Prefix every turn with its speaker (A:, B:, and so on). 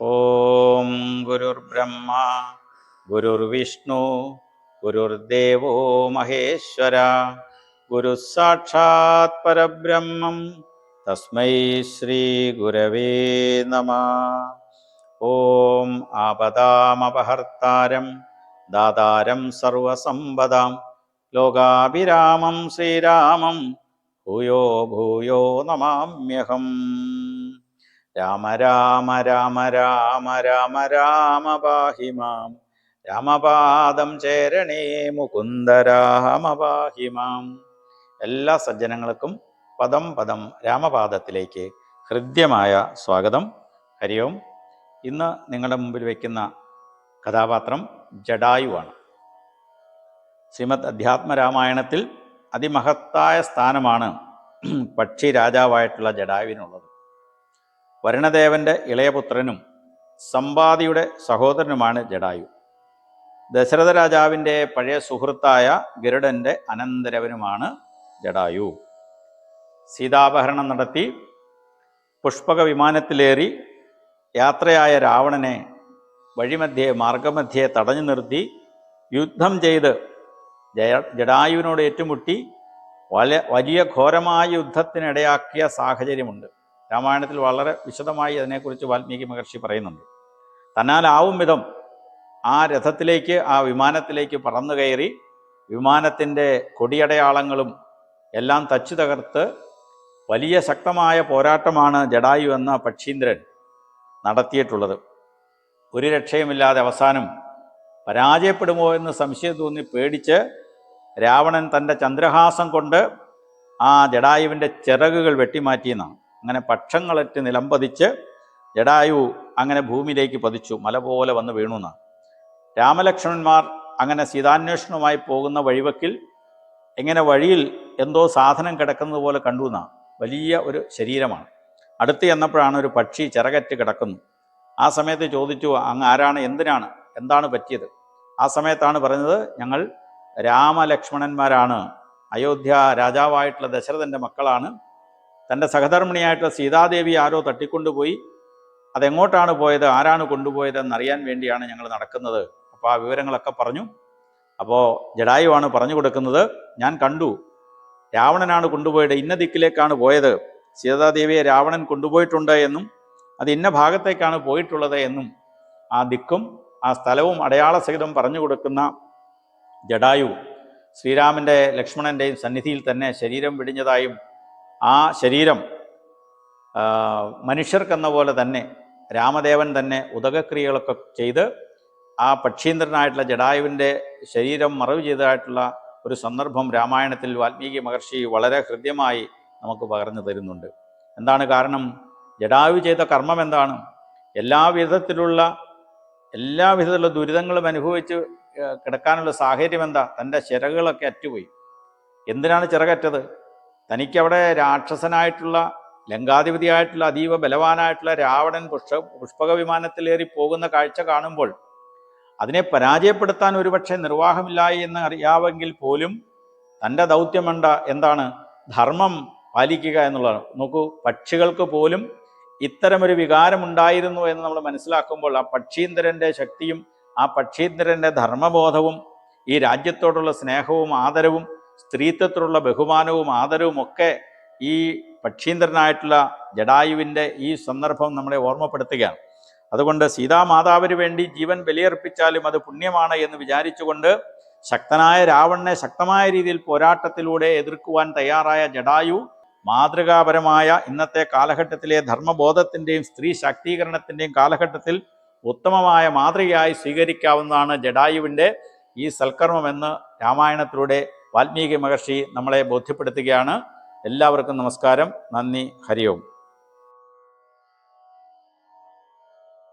A: ഓം ഗുരുർബ്രഹ്മ ഗുരുർവിഷ്ണു ഗുരുർദേവോ മഹേശ്വര ഗുരു സാക്ഷാത് പരബ്രഹ്മം തസ്മൈ ശ്രീ ഗുരവേ നമ. ഓം ആപദാമപഹർത്താരം ദാതാരം സർവസമ്പദാം ലോകാഭിരാമം ശ്രീരാമം ഭൂയോ ഭൂയോ നമാമ്യഹം. രാമ രാമ രാമ രാമ രാമ രാമ പാഹി മാം. രാമപാദം ചേരണേ മുകുന്ദ രാമ പാഹി മാം. എല്ലാ സജ്ജനങ്ങൾക്കും പദം പദം രാമപാദത്തിലേക്ക് ഹൃദ്യമായ സ്വാഗതം. ഹരിയോം. ഇന്ന് നിങ്ങളുടെ മുമ്പിൽ വയ്ക്കുന്ന കഥാപാത്രം ജഡായുവാണ് ശ്രീമദ് അധ്യാത്മരാമായണത്തിൽ അതിമഹത്തായ സ്ഥാനമാണ് പക്ഷി രാജാവായിട്ടുള്ള ജഡായുവിനുള്ളത്. വരുണദേവന്റെ ഇളയപുത്രനും സമ്പാദിയുടെ സഹോദരനുമാണ് ജഡായു. ദശരഥ രാജാവിന്റെ പഴയ സുഹൃത്തായ ഗരുഡന്റെ അനന്തരവനുമാണ് ജഡായു. സീതാപഹരണം നടത്തി പുഷ്പക വിമാനത്തിലേറി യാത്രയായ രാവണനെ വഴിമധ്യേ മാർഗമധ്യേ തടഞ്ഞു നിർത്തി യുദ്ധം ചെയ്ത് ജയ ജഡായുവിനോട് ഏറ്റുമുട്ടി വല വലിയ ഘോരമായ യുദ്ധത്തിനിടയാക്കിയ സാഹചര്യമുണ്ട്. രാമായണത്തിൽ വളരെ വിശദമായി അതിനെക്കുറിച്ച് വാൽമീകി മഹർഷി പറയുന്നുണ്ട്. തന്നാലാവും വിധം ആ രഥത്തിലേക്ക് ആ വിമാനത്തിലേക്ക് പറന്നു കയറി വിമാനത്തിന്റെ കൊടിയടയാളങ്ങളും എല്ലാം തച്ചു തകർത്ത് വലിയ ശക്തമായ പോരാട്ടമാണ് ജഡായു എന്ന പക്ഷീന്ദ്രൻ നടത്തിയിട്ടുള്ളത്. ഒരു രക്ഷയുമില്ലാതെ അവസാനം പരാജയപ്പെടുമോ എന്ന് സംശയം തോന്നി പേടിച്ച് രാവണൻ തന്റെ ചന്ദ്രഹാസം കൊണ്ട് ആ ജഡായുവിന്റെ ചിറകുകൾ വെട്ടിമാറ്റിയെന്നാണ്. അങ്ങനെ പക്ഷങ്ങളറ്റ് നിലംപതിച്ച് ജഡായു അങ്ങനെ ഭൂമിയിലേക്ക് പതിച്ചു. മല പോലെ വന്ന് വീണു എന്നാണ് രാമലക്ഷ്മണന്മാർ അങ്ങനെ സീതാന്വേഷണവുമായി പോകുന്ന വഴിവക്കിൽ എങ്ങനെ വഴിയിൽ എന്തോ സാധനം കിടക്കുന്നത് പോലെ കണ്ടു എന്നാണ് വലിയ ഒരു ശരീരമാണ്. അടുത്ത് ചെന്നപ്പോഴാണ് ഒരു പക്ഷി ചിറകറ്റ് കിടക്കുന്നു. ആ സമയത്ത് ചോദിച്ചു അങ്ങ് ആരാണ്? എന്തിനാണ്? എന്താണ് പറ്റിയത്? ആ സമയത്താണ് പറഞ്ഞത് ഞങ്ങൾ രാമലക്ഷ്മണന്മാരാണ്. അയോധ്യ രാജാവായിട്ടുള്ള ദശരഥന്റെ മക്കളാണ്. തന്റെ സഹധർമ്മിണിയായിട്ടുള്ള സീതാദേവി ആരോ തട്ടിക്കൊണ്ടുപോയി. അതെങ്ങോട്ടാണ് പോയത്? ആരാണ് കൊണ്ടുപോയതെന്നറിയാൻ വേണ്ടിയാണ് ഞങ്ങൾ നടക്കുന്നത്. അപ്പോൾ ആ വിവരങ്ങളൊക്കെ പറഞ്ഞു. അപ്പോൾ ജഡായുവാണ് പറഞ്ഞു കൊടുക്കുന്നത്. ഞാൻ കണ്ടു. രാവണനാണ് കൊണ്ടുപോയത്. ഇന്ന ദിക്കിലേക്കാണ് പോയത്. സീതാദേവിയെ രാവണൻ കൊണ്ടുപോയിട്ടുണ്ട് എന്നും അത് ഇന്ന ഭാഗത്തേക്കാണ് പോയിട്ടുള്ളത് എന്നും ആ ദിക്കും ആ സ്ഥലവും അടയാള സഹിതം പറഞ്ഞു കൊടുക്കുന്ന ജഡായു ശ്രീരാമന്റെ ലക്ഷ്മണന്റെയും സന്നിധിയിൽ തന്നെ ശരീരം വെടിഞ്ഞതായും ആ ശരീരം മനുഷ്യർക്കെന്ന പോലെ തന്നെ രാമദേവൻ തന്നെ ഉദകക്രിയകളൊക്കെ ചെയ്ത് ആ പക്ഷീന്ദ്രനായിട്ടുള്ള ജഡായുവിന്റെ ശരീരം മറവ് ചെയ്തതായിട്ടുള്ള ഒരു സന്ദർഭം രാമായണത്തിൽ വാൽമീകി മഹർഷി വളരെ ഹൃദ്യമായി നമുക്ക് പകർന്നു തരുന്നുണ്ട്. എന്താണ് കാരണം? ജഡായു ചെയ്ത കർമ്മം എന്താണ്? എല്ലാ വിധത്തിലുള്ള എല്ലാ വിധത്തിലുള്ള ദുരിതങ്ങളും അനുഭവിച്ച് കിടക്കാനുള്ള സാഹചര്യം എന്താ? തന്റെ ചിറകുകളൊക്കെ അറ്റുപോയി. എന്തിനാണ് ചിറകറ്റത്? തനിക്കവിടെ രാക്ഷസനായിട്ടുള്ള ലങ്കാധിപതിയായിട്ടുള്ള അതീവ ബലവാനായിട്ടുള്ള രാവണൻ പുഷ്പ പുഷ്പക വിമാനത്തിലേറി പോകുന്ന കാഴ്ച കാണുമ്പോൾ അതിനെ പരാജയപ്പെടുത്താൻ ഒരുപക്ഷെ നിർവാഹമില്ലായി എന്ന് അറിയാമെങ്കിൽ പോലും തന്റെ ദൗത്യമുണ്ട എന്താണ് ധർമ്മം പാലിക്കുക എന്നുള്ളതാണ്. നോക്കൂ പക്ഷികൾക്ക് പോലും ഇത്തരമൊരു വികാരമുണ്ടായിരുന്നു എന്ന് നമ്മൾ മനസ്സിലാക്കുമ്പോൾ ആ പക്ഷീന്ദ്രന്റെ ശക്തിയും ആ പക്ഷീന്ദ്രന്റെ ധർമ്മബോധവും ഈ രാജ്യത്തോടുള്ള സ്നേഹവും ആദരവും സ്ത്രീത്വത്തിലുള്ള ബഹുമാനവും ആദരവും ഒക്കെ ഈ പക്ഷീന്ദ്രനായിട്ടുള്ള ജഡായുവിന്റെ ഈ സന്ദർഭം നമ്മളെ ഓർമ്മപ്പെടുത്തുകയാണ്. അതുകൊണ്ട് സീതാമാതാവിന് വേണ്ടി ജീവൻ ബലിയർപ്പിച്ചാലും അത് പുണ്യമാണ് എന്ന് വിചാരിച്ചുകൊണ്ട് ശക്തനായ രാവണനെ ശക്തമായ രീതിയിൽ പോരാട്ടത്തിലൂടെ എതിർക്കുവാൻ തയ്യാറായ ജഡായു മാതൃകാപരമായ ഇന്നത്തെ കാലഘട്ടത്തിലെ ധർമ്മബോധത്തിന്റെയും സ്ത്രീ ശാക്തീകരണത്തിന്റെയും കാലഘട്ടത്തിൽ ഉത്തമമായ മാതൃകയായി സ്വീകരിക്കാവുന്നതാണ് ജഡായുവിന്റെ ഈ സൽക്കർമ്മമെന്ന് രാമായണത്തിലൂടെ വാൽമീകി മഹർഷി നമ്മളെ ബോധ്യപ്പെടുത്തുകയാണ്. എല്ലാവർക്കും നമസ്കാരം. നന്ദി. ഹരിയോം.